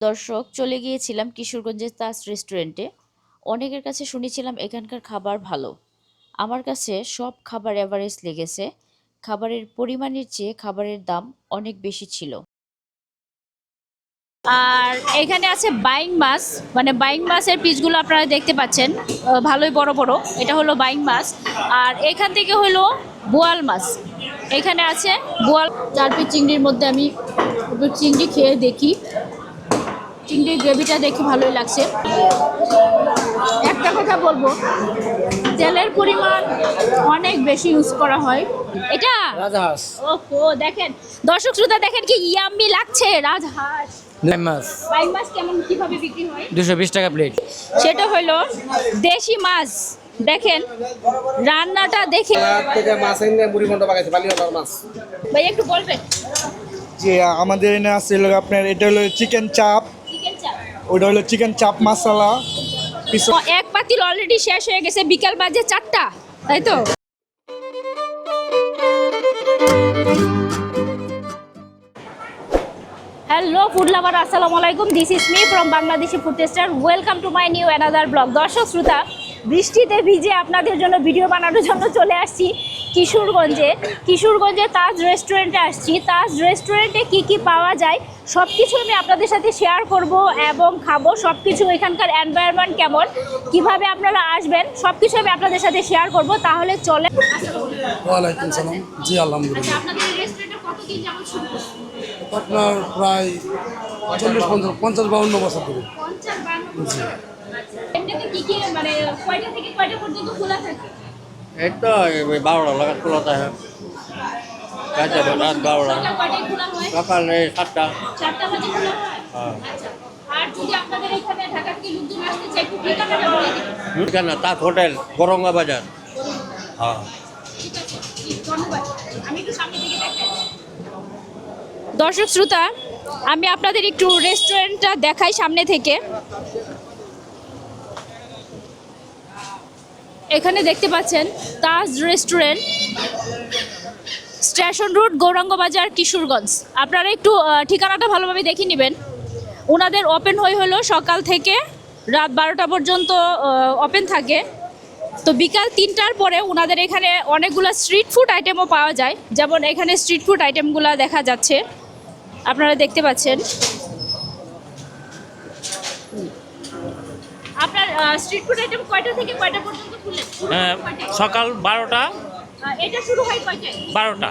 দর্শক চলে গিয়েছিলাম কিশোরগঞ্জের তাজ রেস্টুরেন্টে। অনেকের কাছে শুনেছিলাম এখানকার খাবার ভালো। আমার কাছে সব খাবার অ্যাভারেজ লেগেছে। খাবারের পরিমাণের চেয়ে খাবারের দাম অনেক বেশি ছিল। আর এখানে আছে বাইং মাছ। মানে বাইং মাছের পিসগুলো আপনারা দেখতে পাচ্ছেন। ভালোই বড় বড়। এটা হলো বাইং মাছ। আর এখান থেকে হলো বোয়াল মাছ। এখানে আছে বোয়াল চার পিস চিংড়ির মধ্যে আমি চিংড়ি খেয়ে দেখি। চিংড়ির গ্রেভিটা দেখে ভালোই লাগছে। একটা কথা বলব তেলের পরিমাণ অনেক বেশি ইউজ করা হয়। এটা? রাজহাঁস। ওহো দেখেন দর্শক শ্রোতা দেখেন কি ইয়াম্মি লাগছে রাজহাঁস। মাছ বাইং মাছ কেমন কীভাবে বিক্রি হয়? টাকা প্লেট সেটা হলো দেশি মাছ। দেখেন রান্নাটা দেখে মাছ এনে মুড়ি মন্ড পাকাইছে বালিওয়ালার মাছ। ভাই একটু বলবেন? যে আমাদের এনে আছে আপনার এটা হলো চিকেন চাপ ওটা হলো চিকেন চাপ মশলা এক পাতিল অলরেডি শেষ হয়ে গেছে, বিকাল বাজে চারটা, তাই তো? হ্যালো ফুড লাভার আসসালামু আলাইকুম। This is me from Bangladeshi food taster welcome to my new another blog দর্শক, শ্রোতা, বৃষ্টিতে ভিজে আপনাদের জন্য ভিডিও বানানোর জন্য চলে আসছি। কিশোরগঞ্জে কিশোরগঞ্জে তাজ রেস্টুরেন্টে আসছি। তাজ রেস্টুরেন্টে কি কি পাওয়া যায় সব কিছু আমি আপনাদের সাথে শেয়ার করব এবং খাব। সব কিছু এখানকার এনভায়রনমেন্ট কেমন কীভাবে আপনারা আসবেন সব কিছু আমি আপনাদের সাথে শেয়ার করব। তাহলে চলে ওয়ালাইকুম সালাম। জি আলহামদুলিল্লাহ। শুরু আপনার প্রায় চল্লিশ পঞ্চাশ পঞ্চাশ বাউন্ন বছর ধরে। এমনিতে কি কি মানে কয়টা থেকে কয়টা পর্যন্ত খোলা থাকে? এই তো বারোটা লাগা খোলা থাকে। কাজে রাত বারোটা। সকাল সকালে সাতটা। হ্যাঁ। আচ্ছা। আর যদি আপনাদের এখানে ঢাকা থেকে লোকজন আসতে চাই একটু ঠিকানাটা বলে দিবেন কেন তাজ হোটেল গরঙ্গা বাজার। হ্যাঁ। দর্শক শ্রোতা আমি আপনাদের একটু রেস্টুরেন্টটা দেখাই সামনে থেকে। এখানে দেখতে পাচ্ছেন Taj restaurant station road Gouranga Bazar Kishoreganj. আপনারা একটু ঠিকানাটা ভালোভাবে দেখে নেবেন। ওনাদের ওপেন হয়ে হলো সকাল থেকে রাত বারোটা পর্যন্ত ওপেন থাকে। তো বিকাল তিনটার পরে ওনাদের এখানে অনেকগুলো স্ট্রিট ফুড আইটেমও পাওয়া যায়। যেমন এখানে স্ট্রিট ফুড আইটেমগুলো দেখা যাচ্ছে। আপনারা দেখতে পাচ্ছেন। আপনার স্ট্রিট ফুড আইটেম কয়টা থেকে কয়টা পর্যন্ত খুলে হ্যাঁ, সকাল বারোটা। এটা শুরু হয় কয়টায়? বারোটা।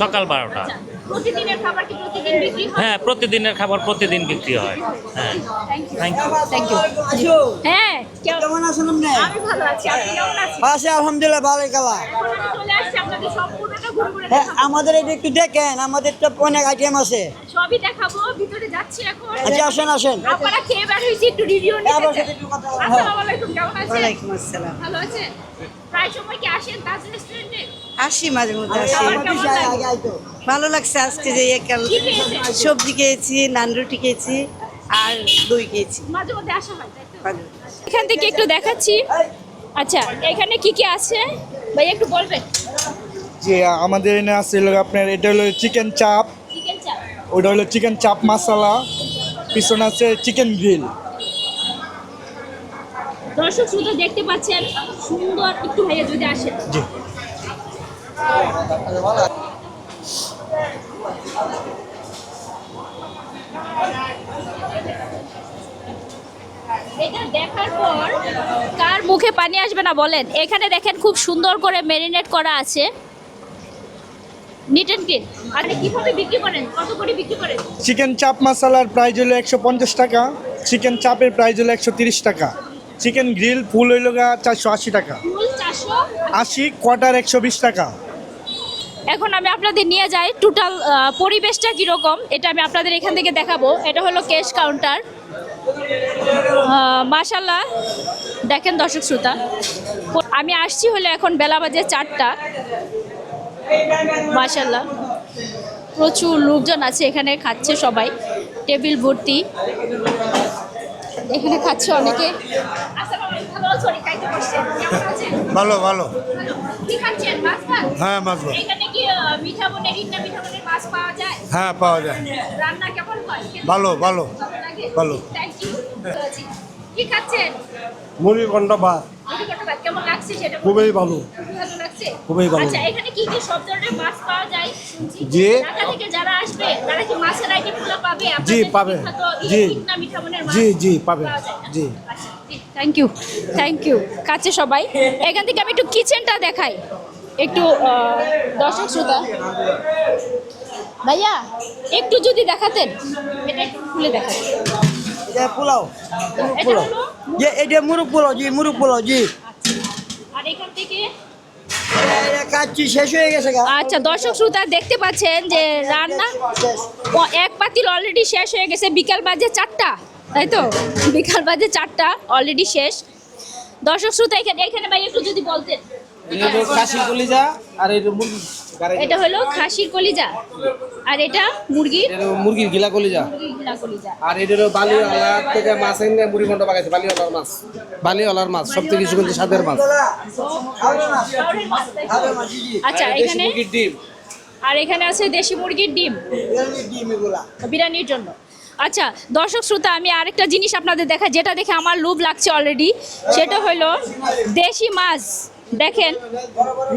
সকাল বারোটা আচ্ছা, প্রতিদিনের খাবার কি প্রতিদিন বিক্রি হয়? হ্যাঁ প্রতিদিনের খাবার প্রতিদিন বিক্রি হয়। হ্যাঁ। থ্যাংক ইউ থ্যাংক ইউ হ্যাঁ কেমন? আছেন আপনি? আমি ভালো আছি। আপনি কেমন আছেন? আছে আলহামদুলিল্লাহ ভালোই কালা। চলে আসছি আপনাদের ঘুরে হ্যাঁ। আমাদের এটা একটু দেখেন আমাদের তো অনেক আইটেম আছে। সবই দেখাবো ভিতরে যাচ্ছি এখন। আচ্ছা আসেন আসেন। আপনারা খেয়ে বের একটু রিভিউ নিতে। বলব। আসসালামু আলাইকুম কেমন আছেন? ওয়ালাইকুম আসসালাম। ভালো আছেন? প্রায় সময় কি আসেন তাজ রেস্টুরেন্টে আসি মাঝে মধ্যে আসি? ভালো লাগছে আজকে যে একাল সবজি খেয়েছি নান রুটি খেয়েছি আর দই খেয়েছি। মাঝে মধ্যে আসা হয় তাই তো? এখান থেকে একটু দেখাচ্ছি। আচ্ছা এখানে কি কি আছে? ভাই একটু বলবেন। যে আমাদের এনে আছে হলো আপনার এটা হলো চিকেন চাপ ওটা হলো চিকেন চাপ মশলা পিছনে আছে চিকেন গ্রিল দর্শক শুধু দেখতে পাচ্ছেন সুন্দর একটু ভাইয়া যদি আসেন জি। এটা দেখার পর কার মুখে পানি আসবে না বলেন। এখানে দেখেন খুব সুন্দর করে ম্যারিনেট করা আছে। নিট অ্যান্ড ক্লিন আর কীভাবে বিক্রি করেন? কত করে বিক্রি করেন? চিকেন চাপ মশালার প্রাইস হলো একশো পঞ্চাশ টাকা। চিকেন চাপের প্রাইস হলো একশো তিরিশ টাকা। চিকেন গ্রিল ফুল হইল গা চারশো আশি টাকা। আশি কোয়ার্টার একশো বিশ টাকা। এখন আমি আপনাদের নিয়ে যাই। টোটাল পরিবেশটা কীরকম? এটা আমি আপনাদের এখান থেকে দেখাবো। এটা হলো ক্যাশ কাউন্টার মাশাল্লাহ দেখেন দর্শক শ্রোতা। আমি আসছি হলে এখন বেলা বাজে চারটা। মাশাল্লাহ প্রচুর লোকজন আছে এখানে খাচ্ছে সবাই। টেবিল ভর্তি। এখানে খাচ্ছে অনেকে। ভালো ভালো। কি খাচ্ছেন? মাছ ভাত হ্যাঁ মাছ হ্যাঁ পাওয়া যায়। রান্না কেমন হয়? ভালো ভালো। ভালো কি খাচ্ছেন? খুবই ভালো খুবই ভালো। জি। পাবে জি। জি। জি, পাবে। জি। থ্যাংক ইউ থ্যাংক ইউ কাছে সবাই এখান থেকে আমি একটু কিচেনটা দেখাই একটু দর্শক শ্রোতা ভাইয়া একটু যদি দেখাতেন এটা একটু খুলে এটা পোলাও যে এটা মুরুগ পোলাও জি মুরুগ পোলাও জি। আর এখান থেকে? এটা কাচ্চি শেষ হয়ে গেছে গা। আচ্ছা দর্শক শ্রোতা দেখতে পাচ্ছেন যে রান্না ও এক পাতিল অলরেডি শেষ হয়ে গেছে বিকাল বাজে চারটা তাই তো? বিকাল বাজে চারটা অলরেডি শেষ। দর্শক শ্রোতা এখানে এখানে ভাই একটু যদি বলতেন। এটা হলো খাসি কলিজা আর এটা মুরগি হলো খাসির কলিজা আর এটা মুরগির? মুরগির গিলা কলিজা। কলিজা আর এটা হলো বালিওয়ালা থেকে মাছ এনে মুড়ি ঘণ্টা পাকাইছে বালিওয়ালার মাছ। বালিওয়ালার মাছ সব থেকে কিছু কিন্তু স্বাদের মাছ? আচ্ছা আর এখানে ডিম। আর এখানে আছে দেশি মুরগির ডিম। বিরিয়ানির জন্য। আচ্ছা দর্শক শ্রোতা আমি আরেকটা জিনিস আপনাদের দেখা যেটা দেখে আমার লোভ লাগছে অলরেডি সেটা হলো দেশি মাছ। দেখেন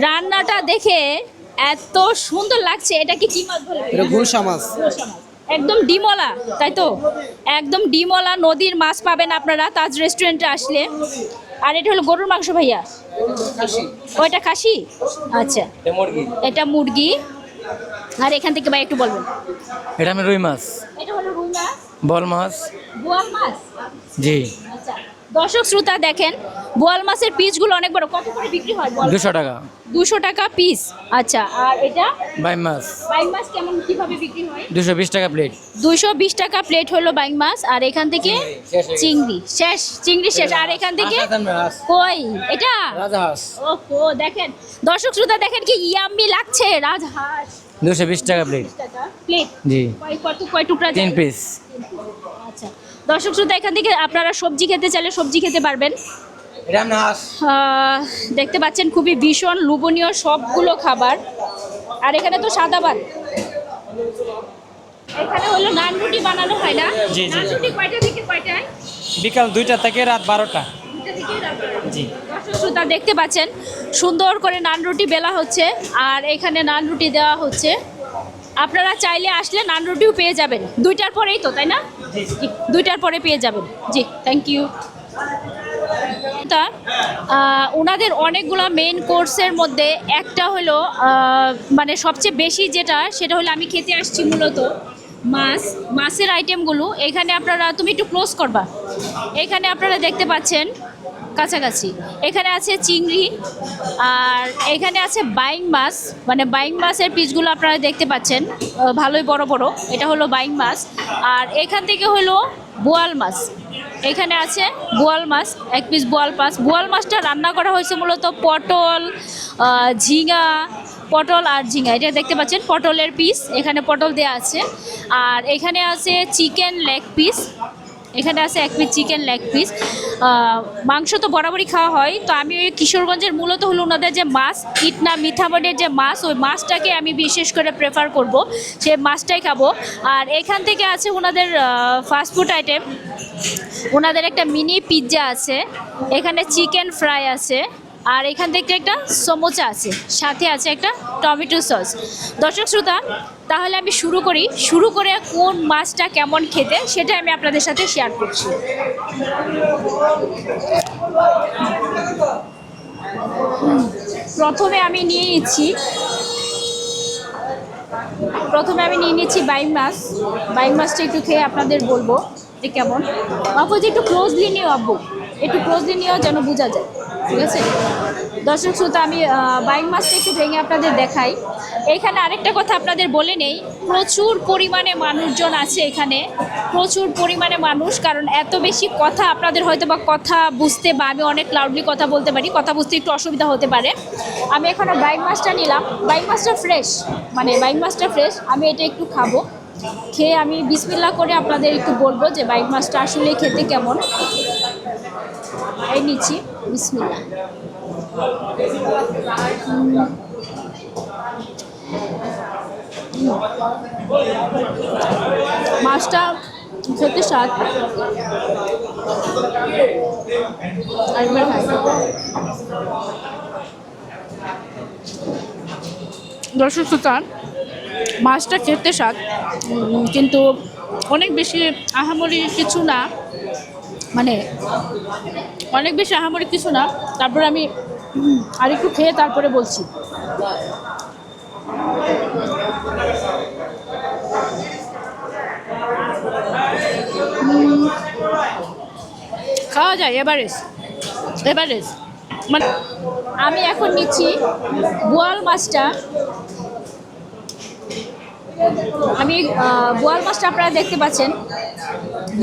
রান্নাটা দেখে এত সুন্দর লাগছে। এটা কি মাছ বলে? এটা গুলশা মাছ। একদম ডিমলা তাই তো? একদম ডিমলা নদীর মাছ পাবেন আপনারা তাজ রেস্টুরেন্টে আসলে। আর এটা হলো গরুর মাংস ভাইয়া? ওইটা খাসি? আচ্ছা। এটা মুরগি। আর এখান থেকে ভাই একটু বলবেন। এটা আমি রুই মাছ। এটা হলো রুই মাছ? বল মাছ। বোয়াল মাছ? জি। আচ্ছা। দর্শক শ্রোতা দেখেন বোয়াল মাছের পিসগুলো অনেক বড়। কত করে বিক্রি হয় দুশো টাকা। দুশো টাকা পিস। আচ্ছা আর এটা? বাইম মাছ। বাইং মাছ কেমন কীভাবে বিক্রি হয়? দুশো বিশ টাকা প্লেট। দুশো বিশ টাকা প্লেট হলো বাইং মাছ আর এখান থেকে চিংড়ি শেষ চিংড়ি শেষ আর এখান থেকে কই? এটা? রাজহাঁস। ও ও দেখেন। দর্শক শ্রোতা দেখেন কি ইয়াম্মি লাগছে রাজহাঁস। দুশো বিশ টাকা প্লেট। প্লেট। জি। কয় কত কয় টুকরা তিন পিস। দর্শক শ্রোতা এখান থেকে আপনারা সবজি খেতে চাইলে সবজি খেতে পারবেন। দেখতে পাচ্ছেন খুবই ভীষণ লোভনীয় সবগুলো খাবার। আর এখানে তো সাদা ভাত। এখানে হলো নান রুটি বানানো হয় না? জি, জি, রুটি কয়টা থেকে কয়টায়? বিকাল দুইটা থেকে রাত বারোটা। থেকে জি। শ্রোতা দেখতে পাচ্ছেন সুন্দর করে নান রুটি বেলা হচ্ছে আর এখানে নান রুটি দেওয়া হচ্ছে। আপনারা চাইলে আসলে নান রুটিও পেয়ে যাবেন। দুইটার পরেই তো তাই না? দুইটার পরে পেয়ে যাবেন। জি থ্যাংক ইউ তা ওনাদের অনেকগুলো মেন কোর্সের মধ্যে একটা হলো মানে সবচেয়ে বেশি যেটা সেটা হলো আমি খেতে আসছি মূলত মাছ মাছের আইটেমগুলো এখানে আপনারা তুমি একটু ক্লোজ করবা। এখানে আপনারা দেখতে পাচ্ছেন কাছাকাছি। এখানে আছে চিংড়ি, আর এখানে আছে বাইং মাছ। মানে বাইং মাছের পিসগুলো আপনারা দেখতে পাচ্ছেন। ভালোই বড় বড়। এটা হলো বাইং মাছ। আর এখান থেকে হলো বোয়াল মাছ। এখানে আছে বোয়াল মাছ, এক পিস বোয়াল মাছ। বোয়াল মাছটা রান্না করা হয়েছে মূলত পটল ঝিঙা, পটল আর ঝিঙা। এটা দেখতে পাচ্ছেন, পটলের পিস। এখানে পটল দেওয়া আছে। আর এখানে আছে চিকেন লেগ পিস। এখানে আছে এক পিস চিকেন লেগ পিস মাংস তো বরাবরই খাওয়া হয়। তো আমি ওই কিশোরগঞ্জের মূলত হলো ওনাদের যে মাছ ইটনা মিঠামনের যে মাছ, ওই মাছটাকে আমি বিশেষ করে প্রেফার করব। সে মাছটাই খাব। আর এখান থেকে আছে ওনাদের ফাস্টফুড আইটেম ওনাদের একটা মিনি পিৎজা আছে। এখানে চিকেন ফ্রাই আছে। আর এখান থেকে একটা সমোচা আছে, সাথে আছে একটা টমেটো সস। দর্শক শ্রোতা, তাহলে আমি শুরু করি। শুরু করে কোন মাছটা কেমন খেতে, সেটা আমি আপনাদের সাথে শেয়ার করছি। প্রথমে আমি নিয়ে নিচ্ছি, প্রথমে আমি নিয়ে নিচ্ছি বাইং মাছ। বাইং মাছটা একটু খেয়ে আপনাদের বলব যে কেমন। যে একটু ক্লোজলি নিও আব্বু একটু ক্লোজলি নিও যেন বোঝা যায়। ঠিক আছে? দর্শক শ্রোতা আমি আহ, বাইং মাছটা একটু ভেঙে আপনাদের দেখাই। এখানে আরেকটা কথা আপনাদের বলে নেই প্রচুর পরিমাণে মানুষজন আছে এখানে। প্রচুর পরিমাণে মানুষ কারণ এত বেশি কথা আপনাদের হয়তো বা কথা বুঝতে বা আমি অনেক লাউডলি কথা বলতে পারি কথা বুঝতে একটু অসুবিধা হতে পারে। আমি এখানে বাইং মাছটা নিলাম। বাইং মাছটা ফ্রেশ মানে বাইং মাছটা ফ্রেশ আমি এটা একটু খাব। খেয়ে আমি বিসমিল্লা করে আপনাদের একটু বলব যে বাইক মাছটা আসলে খেতে কেমন। এই নিচ্ছি। বিসমিল্লা মাছটা খেতে স্বাদ। আরেকবার দর্শক শ্রোতা, মাছটা খেতে স্বাদ কিন্তু অনেক বেশি আহামরি কিছু না। মানে অনেক বেশি আহামরি কিছু না। তারপরে আমি উম, আরেকটু খেয়ে তারপরে বলছি। খাওয়া যায় এভারেজ এভারেজ। মানে আমি এখন নিচ্ছি বোয়াল মাছটা আমি বোয়াল মাছটা আপনারা দেখতে পাচ্ছেন।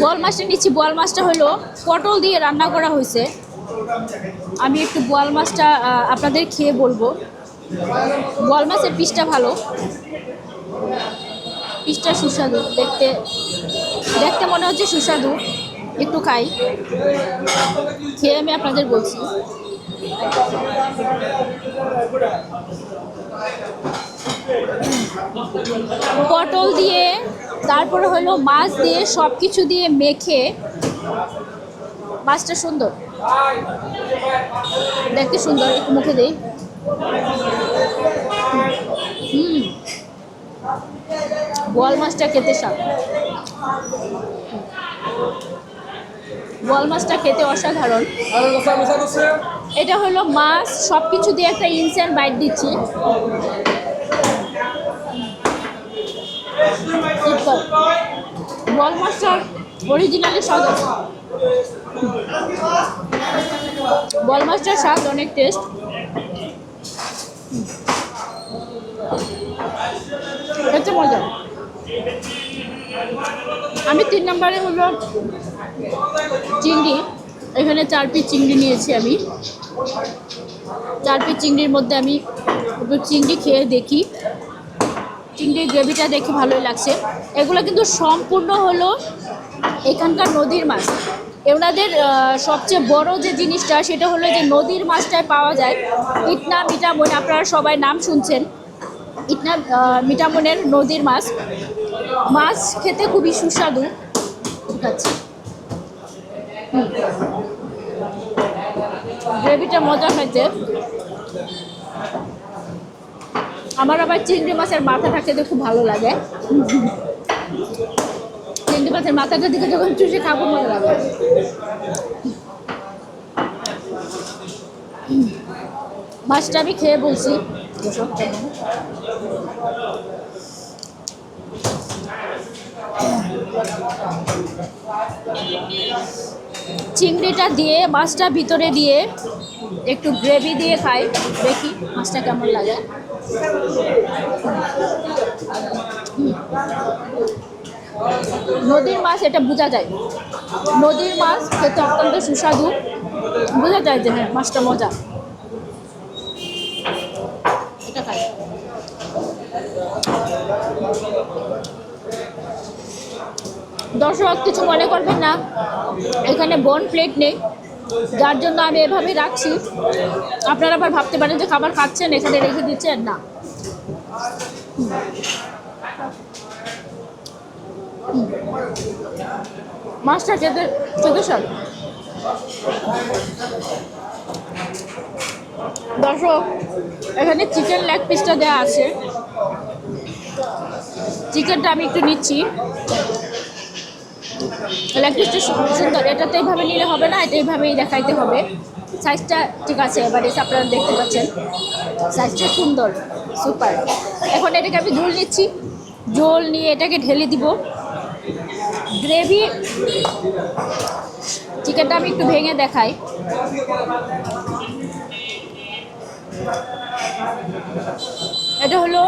বোয়াল মাছটা নিচ্ছি। বোয়াল মাছটা হলো পটল দিয়ে রান্না করা হয়েছে। আমি একটু বোয়াল মাছটা আপনাদের খেয়ে বলব। বোয়াল মাছের পিসটা ভালো। পিসটা সুস্বাদু। দেখতে দেখতে মনে হচ্ছে সুস্বাদু। একটু খাই। খেয়ে আমি আপনাদের বলছি। পটল দিয়ে, তারপরে হলো মাছ দিয়ে সব কিছু দিয়ে মেখে। মাছটা সুন্দর। দেখতে সুন্দর, একটু মুখে দেই। হুম। বোয়াল মাছটা খেতে স্বাদ। বোয়াল মাছটা খেতে অসাধারণ। এটা হলো মাছ সব কিছু দিয়ে একটা ইনসেন্ট বাইট দিচ্ছি। বল মাছটার অরিজিনালি স্বাদ বল মাছটার স্বাদ অনেক টেস্ট হচ্ছে মজা। আমি তিন নম্বরে হলো চিংড়ি। এখানে চার পিস চিংড়ি নিয়েছি আমি। চার পিস চিংড়ির মধ্যে আমি একটু চিংড়ি খেয়ে দেখি। চিংড়ির গ্রেভিটা দেখে ভালোই লাগছে। এগুলো কিন্তু সম্পূর্ণ হলো এখানকার নদীর মাছ। এনাদের সবচেয়ে বড় যে জিনিসটা সেটা হলো যে নদীর মাছটায় পাওয়া যায় ইটনা মিটামন আপনারা সবাই নাম শুনছেন। ইটনা মিটামনের নদীর মাছ। মাছ খেতে খুবই সুস্বাদু। ঠিক আছে। গ্রেভিটা মজা হয়েছে। আমার আবার চিংড়ি মাছের মাথাটা খেতে খুব ভালো লাগে। চিংড়ি মাছের মাথাটা দিকে যখন চুষে খাব, মজা লাগে। মাছটা আমি খেয়ে বলছি। চিংড়িটা দিয়ে, মাছটা ভিতরে দিয়ে একটু গ্রেভি দিয়ে খাই। দেখি মাছটা কেমন লাগে। নদীর মাছ, এটা বোঝা যায়। নদীর মাছ খেতে অত্যন্ত সুস্বাদু। বোঝা যায় যে হ্যাঁ মাছটা মজা। দর্শক, কিছু মনে করবেন না। এখানে বন প্লেট নেই। যার জন্য আমি এভাবেই রাখছি। আপনারা আবার ভাবতে পারেন যে খাবার খাচ্ছেন, এখানে রেখে দিচ্ছেন? না। মাছটা খেতে খেতে স্বাদ দর্শক, এখানে চিকেন লেগ পিসটা দেওয়া আছে। চিকেনটা আমি একটু নিচ্ছি। লেগ সুন্দর এটা তো এইভাবে নিলে হবে না এটা এইভাবেই দেখাইতে হবে। সাইজটা ঠিক আছে, এবারে আপনারা দেখতে পাচ্ছেন। সাইজটা সুন্দর সুপার এখন এটাকে আমি ঝোল নিচ্ছি। ঝোল নিয়ে এটাকে ঢেলে দিব। গ্রেভি চিকেনটা আমি একটু ভেঙে দেখাই। এটা হলো,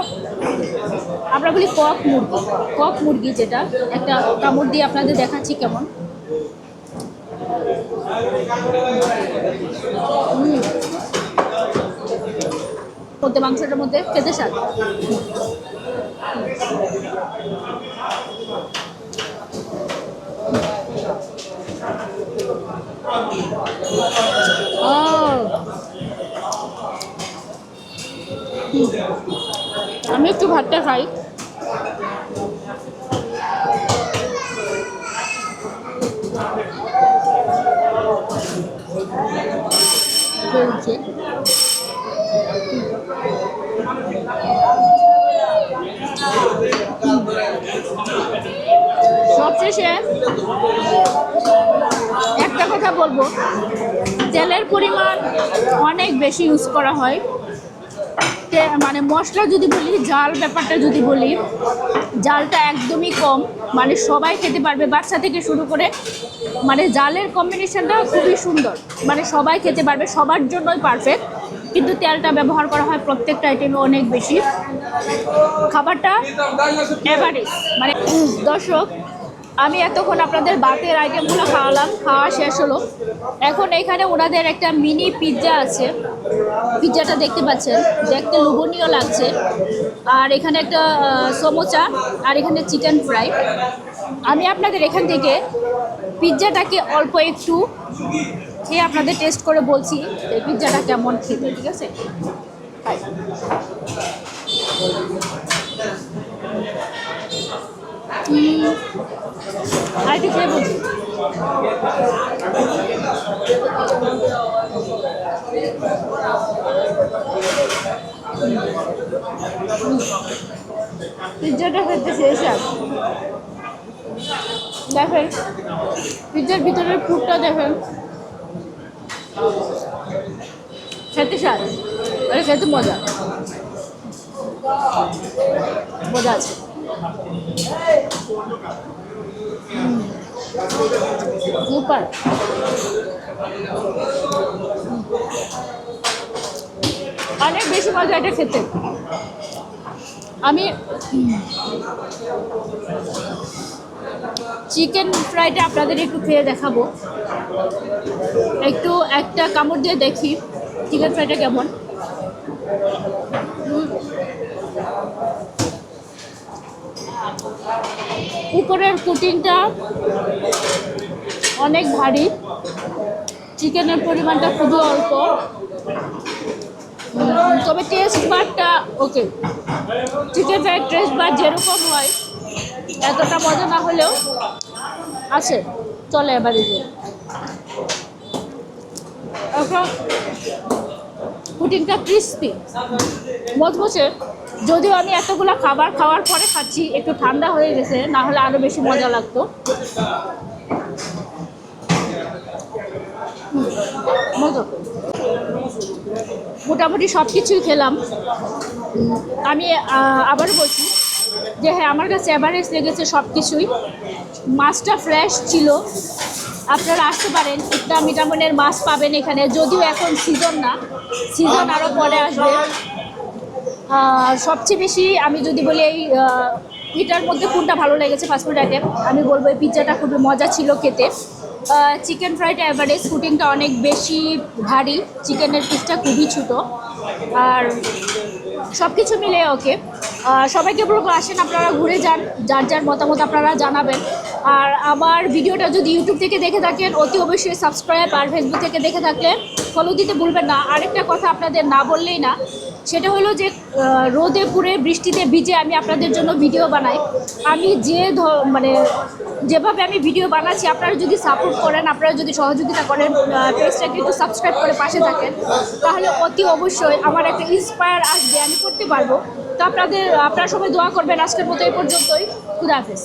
আমরা বলি কক মুরগি কক মুরগি যেটা, একটা কামড় দিয়ে আপনাদের দেখাচ্ছি কেমন। মধ্যে, মাংসটার মধ্যে, খেতে স্বাদ আহ। আমি একটু ভাতটা খাই। চলছে সবশেষে একটা কথা বলব। তেলের পরিমাণ অনেক বেশি ইউজ করা হয়। মানে মশলা যদি বলি, জাল ব্যাপারটা যদি বলি, জালটা একদমই কম। মানে সবাই খেতে পারবে, বাচ্চা থেকে শুরু করে মানে জালের কম্বিনেশনটা খুবই সুন্দর। মানে সবাই খেতে পারবে, সবার জন্যই পারফেক্ট কিন্তু তেলটা ব্যবহার করা হয় প্রত্যেকটা আইটেমে অনেক বেশি। খাবারটা এভারেজ মানে দর্শক আমি এতক্ষণ আপনাদের বাতের আইটেমগুলো খাওয়ালাম, খাওয়া শেষ হলো। এখন এখানে ওনাদের একটা মিনি পিৎজা আছে। পিৎজাটা দেখতে পাচ্ছেন, দেখতে লোভনীয় লাগছে। আর এখানে একটা সমোসা আর এখানে চিকেন ফ্রাই। আমি আপনাদের এখান থেকে পিৎজাটাকে অল্প একটু খেয়ে আপনাদের টেস্ট করে বলছি এই পিৎজাটা কেমন খেতে, ঠিক আছে? খাই। উম, আর একটু খেয়ে বলছি পিৎজাটা খেতে শেষ দেখেন পিজ্জার ভিতরের ফুডটা দেখেন। খেতে স্বাদ। খেতে মজা। মজা আছে। সুপার অনেক বেশি মজা এটা খেতে। আমি চিকেন ফ্রাইটা আপনাদের একটু খেয়ে দেখাবো। একটু একটা কামড় দিয়ে দেখি, চিকেন ফ্রাইটা কেমন। উপরের কুটিংটা অনেক ভারী। চিকেনের পরিমাণটা খুবই অল্প। তবে টেস্ট বারটা ওকে চিকেন ফ্রাইড টেস্ট বার যেরকম হয়, এতটা মজা না হলেও আছে। চলে এবারে যে। এখন ক্রিস্পি মজমজে যদিও আমি এতগুলো খাবার খাওয়ার পরে খাচ্ছি, একটু ঠান্ডা হয়ে গেছে না হলে আরও বেশি মজা লাগতো। মোটামুটি সব কিছুই খেলাম। আমি আবার বলছি যে হ্যাঁ আমার কাছে অ্যাভারেজ লেগেছে সব কিছুই মাছটা ফ্রেশ ছিল। আপনারা আসতে পারেন একটা মিটামনের মাছ পাবেন এখানে। যদিও এখন সিজন না সিজন আরও পরে আসবে। সবচেয়ে বেশি আমি যদি বলি এই এটার মধ্যে কোনটা ভালো লেগেছে ফাস্টফুড আইটেম আমি বলব এই পিৎজাটা খুবই মজা ছিল খেতে। চিকেন ফ্রাইড অ্যাভারেজ ফুটিংটা অনেক বেশি ভারী। চিকেনের পিসটা খুবই ছোটো। আর সব কিছু মিলে ওকে সবাইকে বলব আসেন, আপনারা ঘুরে যান। যার যার মতামত আপনারা জানাবেন। আর আমার ভিডিওটা যদি ইউটিউব থেকে দেখে থাকেন, অতি অবশ্যই সাবস্ক্রাইব আর ফেসবুক থেকে দেখে থাকলে ফলো দিতে ভুলবেন না। আরেকটা কথা আপনাদের না বললেই না, সেটা হলো যে রোদে পুড়ে বৃষ্টিতে ভিজে আমি আপনাদের জন্য ভিডিও বানাই। আমি যে মানে যেভাবে আমি ভিডিও বানাচ্ছি, আপনারা যদি সাপোর্ট করেন, আপনারা যদি সহযোগিতা করেন পেজটাকে একটু সাবস্ক্রাইব করে পাশে থাকেন, তাহলে অতি অবশ্যই আমার একটা ইন্সপায়ার আসবে, আমি করতে পারব। তো আপনাদের, আপনারা সবাই দোয়া করবেন, আজকের মতো এই পর্যন্তই। খুদা হাফেজ।